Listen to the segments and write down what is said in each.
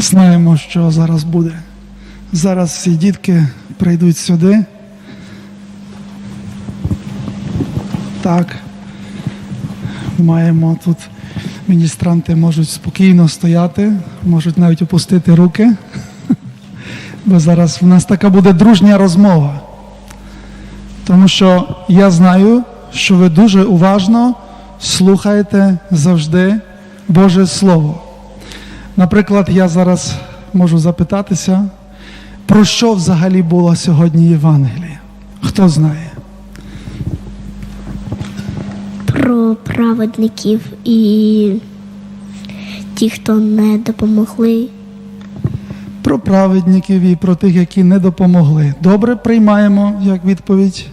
Знаємо, що зараз буде. Зараз всі дітки прийдуть сюди. Так. Маємо тут міністранти можуть спокійно стояти, можуть навіть опустити руки. Бо зараз в нас така буде дружня розмова. Тому що я знаю, що ви дуже уважно слухаєте завжди Боже Слово. Наприклад, я зараз можу запитатися, про що взагалі було сьогодні Євангеліє? Хто знає? про праведників і ті, хто не допомогли. Про праведників і про тих, які не допомогли. Добре приймаємо як відповідь.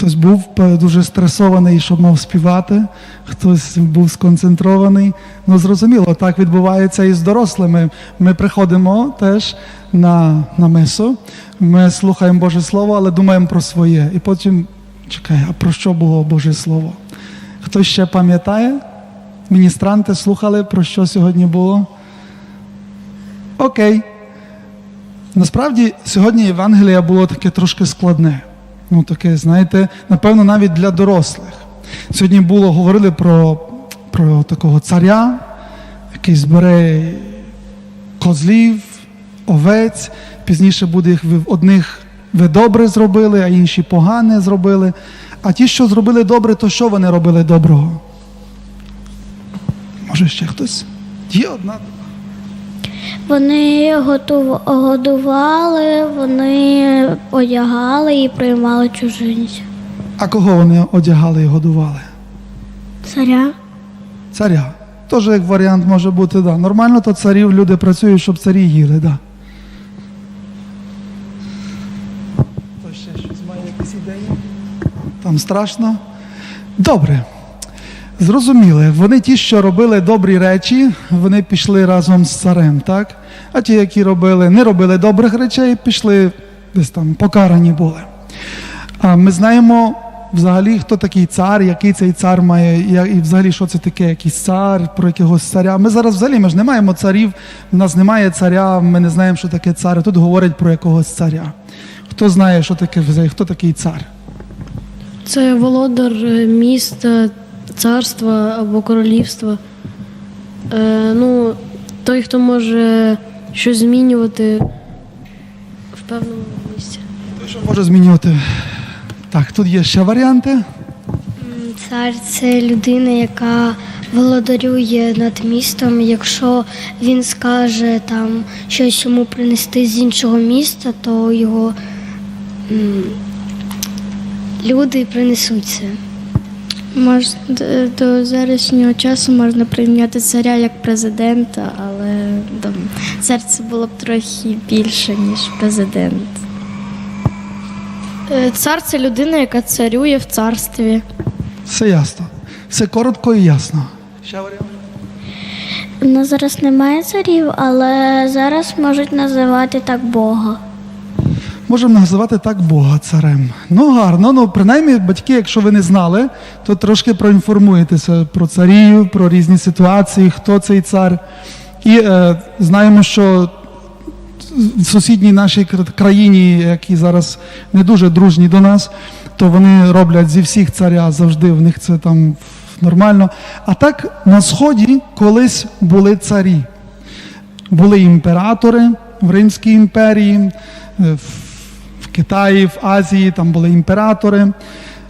Хтось був дуже стресований, щоб мав співати, хтось був сконцентрований. Ну, зрозуміло, так відбувається і з дорослими. Ми приходимо теж на, на месу, ми слухаємо Боже Слово, але думаємо про своє. І потім чекай, а про що було Боже Слово? Хтось ще пам'ятає? Міністранти слухали, про що сьогодні було? Окей. Насправді, сьогодні Євангелія було таке трошки складне. Ну, таке, знаєте, напевно, навіть для дорослих. Сьогодні було, говорили про, про такого царя, який збере козлів, овець. Пізніше буде їх одних ви добре зробили, а інші погане зробили. А ті, що зробили добре, то що вони робили доброго? Може, ще хтось? Є одна. Вони готув- годували, вони одягали і приймали чужинців. А кого вони одягали і годували? Царя. Царя. Теж як варіант може бути, да. Нормально, то царів люди працюють, щоб царі їли, да. Хто ще щось має якісь ідеї? Там страшно. Добре. Зрозуміли, вони ті, що робили добрі речі, вони пішли разом з царем, так? А ті, які робили, не робили добрих речей, пішли десь там покарані були. А ми знаємо взагалі, хто такий цар, який цей цар має, і взагалі, що це таке, якийсь цар, про якогось царя. Ми зараз взагалі ми ж не маємо царів, в нас немає царя, ми не знаємо, що таке цар. Тут говорять про якогось царя. Хто знає, що таке хто такий цар? Це володар е, міста, царства або королівства. Е, ну, той, хто може щось змінювати в певному місці. Той, що може змінювати. Так, тут є ще варіанти. Цар це людина, яка володарює над містом. Якщо він скаже там щось йому принести з іншого міста, то його м, люди принесуть це. Мож, до зарашнього часу можна прийняти царя як президента, але там, цар це було б трохи більше, ніж президент. Е, Цар це людина, яка царює в царстві. Все ясно. Все коротко і ясно. Ще варіант. У нас зараз немає царів, але зараз можуть називати так Бога. Можемо називати так Бога царем. Ну гарно, ну принаймні батьки, якщо ви не знали, то трошки проінформуєтеся про царів, про різні ситуації, хто цей цар. І е, знаємо, що в сусідній нашій країні, які зараз не дуже дружні до нас, то вони роблять зі всіх царя завжди, в них це там нормально. А так на сході колись були царі. Були імператори в Римській імперії, е, Китаї, в Азії, там були імператори,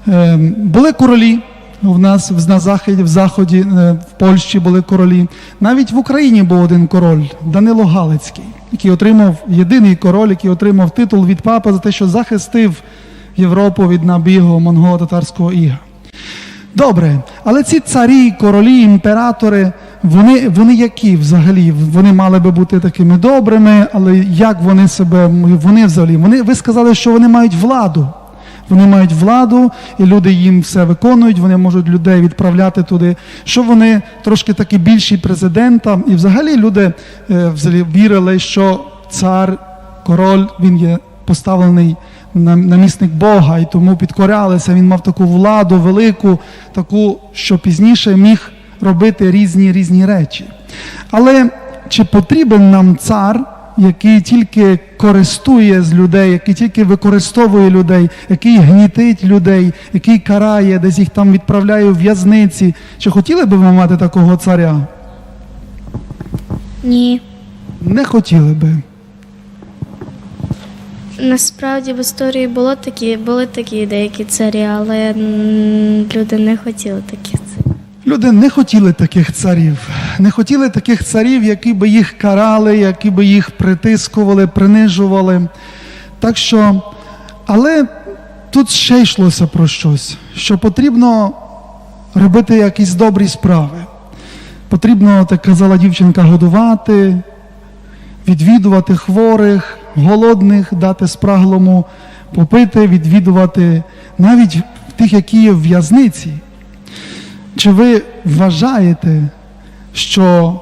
Е, були королі. У нас на заході, в заході, е, в Польщі були королі. Навіть в Україні був один король Данило Галицький, який отримав єдиний король, який отримав титул від папи за те, що захистив Європу від набігу монголо-татарського іга. Добре, але ці царі, королі, імператори, вони, вони які взагалі? Вони мали би бути такими добрими, але як вони себе, вони взагалі? Вони, ви сказали, що вони мають владу. Вони мають владу, і люди їм все виконують, вони можуть людей відправляти туди. Що вони трошки такі більші президента, і взагалі люди е, взагалі вірили, що цар, король, він є поставлений на- намісник Бога, і тому підкорялися. Він мав таку владу велику, таку, що пізніше міг робити різні різні речі. Але чи потрібен нам цар, який тільки користує з людей, який тільки використовує людей, який гнітить людей, який карає, десь їх там відправляє в в'язниці? Чи хотіли би ви мати такого царя? Ні. Не хотіли би. Насправді в історії було такі, були такі деякі царі, але люди не хотіли таких царів. Люди не хотіли таких царів, не хотіли таких царів, які би їх карали, які би їх притискували, принижували. Так що, але тут ще йшлося про щось, що потрібно робити якісь добрі справи. Потрібно, так казала дівчинка, годувати, відвідувати хворих, голодних, дати спраглому попити, відвідувати навіть тих, які є в в'язниці. Чи ви вважаєте, що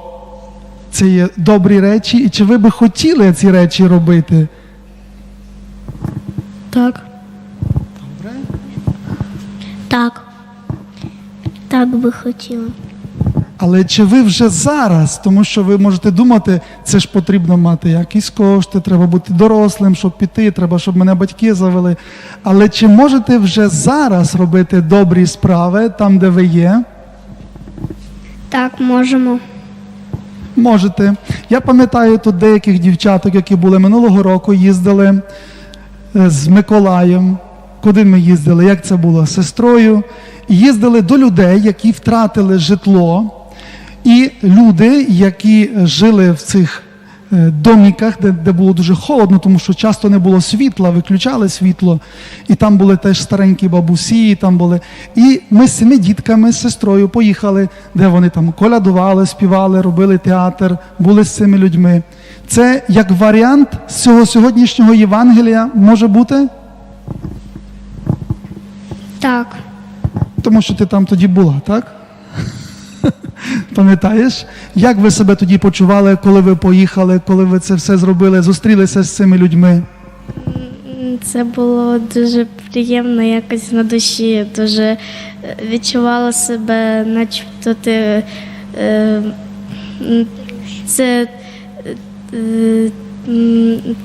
це є добрі речі, і чи ви би хотіли ці речі робити? Так. Добре? Так. Так би хотіла. Але чи ви вже зараз, тому що ви можете думати, це ж потрібно мати якісь кошти, треба бути дорослим, щоб піти, треба, щоб мене батьки завели. Але чи можете вже зараз робити добрі справи там, де ви є? Так, можемо. Можете. Я пам'ятаю тут деяких дівчаток, які були минулого року, їздили е, з Миколаєм. Куди ми їздили? Як це було? З сестрою. Їздили до людей, які втратили житло. І люди, які жили в цих е, доміках, де, де було дуже холодно, тому що часто не було світла, виключали світло, і там були теж старенькі бабусі, там були. І ми з цими дітками, з сестрою поїхали, де вони там колядували, співали, робили театр, були з цими людьми. Це як варіант з цього сьогоднішнього Євангелія може бути, Так. тому що ти там тоді була, так? Пам'ятаєш, як ви себе тоді почували, коли ви поїхали, коли ви це все зробили, зустрілися з цими людьми? Це було дуже приємно якось на душі, дуже е, відчувала себе, начебто ти е, це е,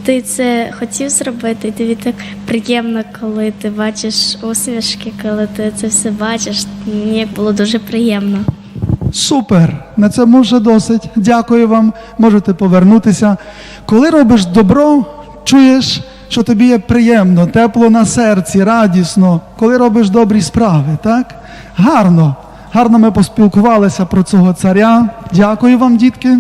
ти це хотів зробити, і тобі так приємно, коли ти бачиш усмішки, коли ти це все бачиш. Мені було дуже приємно. Супер! На цьому вже досить. Дякую вам. Можете повернутися. Коли робиш добро, чуєш, що тобі є приємно, тепло на серці, радісно, коли робиш добрі справи, так? Гарно. Гарно ми поспілкувалися про цього царя. Дякую вам, дітки.